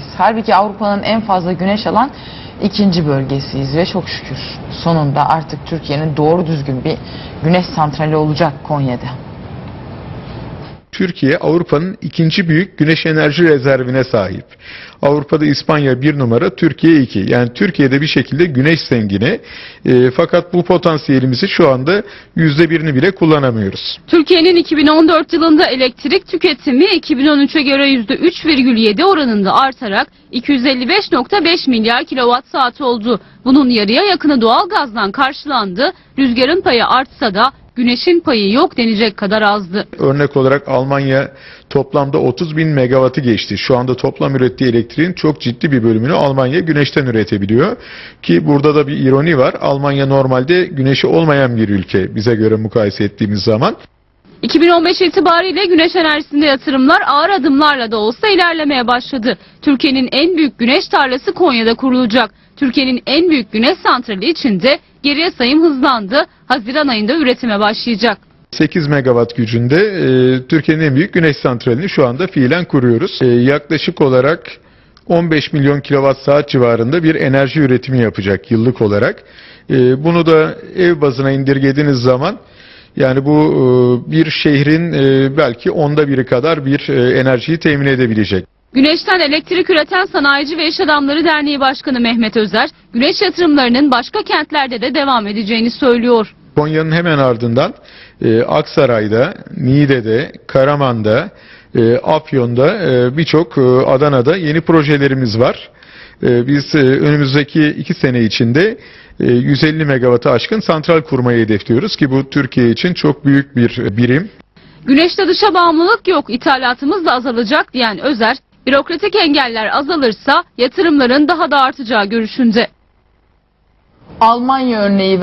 biz. Halbuki Avrupa'nın en fazla güneş alan ikinci bölgesiyiz ve çok şükür sonunda artık Türkiye'nin doğru düzgün bir güneş santrali olacak Konya'da. Türkiye Avrupa'nın ikinci büyük güneş enerji rezervine sahip. Avrupa'da İspanya bir numara, Türkiye iki. Yani Türkiye'de bir şekilde güneş zengini. E, fakat bu potansiyelimizi şu anda yüzde birini bile kullanamıyoruz. Türkiye'nin 2014 yılında elektrik tüketimi 2013'e göre %3,7 oranında artarak 255.5 milyar kilowatt saat oldu. Bunun yarıya yakını doğalgazdan karşılandı. Rüzgarın payı artsa da güneşin payı yok denecek kadar azdı. Örnek olarak Almanya toplamda 30 bin megawattı geçti. Şu anda toplam ürettiği elektriğin çok ciddi bir bölümünü Almanya güneşten üretebiliyor. Ki burada da bir ironi var. Almanya normalde güneşi olmayan bir ülke bize göre mukayese ettiğimiz zaman. 2015 itibariyle güneş enerjisinde yatırımlar ağır adımlarla da olsa ilerlemeye başladı. Türkiye'nin en büyük güneş tarlası Konya'da kurulacak. Türkiye'nin en büyük güneş santrali için de geriye sayım hızlandı. Haziran ayında üretime başlayacak. 8 megawatt gücünde e, Türkiye'nin en büyük güneş santralini şu anda fiilen kuruyoruz. E, yaklaşık olarak 15 milyon kilowatt saat civarında bir enerji üretimi yapacak yıllık olarak. E, bunu da ev bazına indirgediğiniz zaman yani bu e, bir şehrin e, belki onda biri kadar bir e, enerjiyi temin edebilecek. Güneşten elektrik üreten Sanayici ve İş Adamları Derneği Başkanı Mehmet Özer, güneş yatırımlarının başka kentlerde de devam edeceğini söylüyor. Konya'nın hemen ardından e, Aksaray'da, Niğde'de, Karaman'da, e, Afyon'da, e, birçok e, Adana'da yeni projelerimiz var. E, biz e, önümüzdeki iki sene içinde e, 150 megawattı aşkın santral kurmayı hedefliyoruz ki bu Türkiye için çok büyük bir birim. Güneşte dışa bağımlılık yok, ithalatımız da azalacak diyen Özer, bürokratik engeller azalırsa yatırımların daha da artacağı görüşünde. Almanya örneği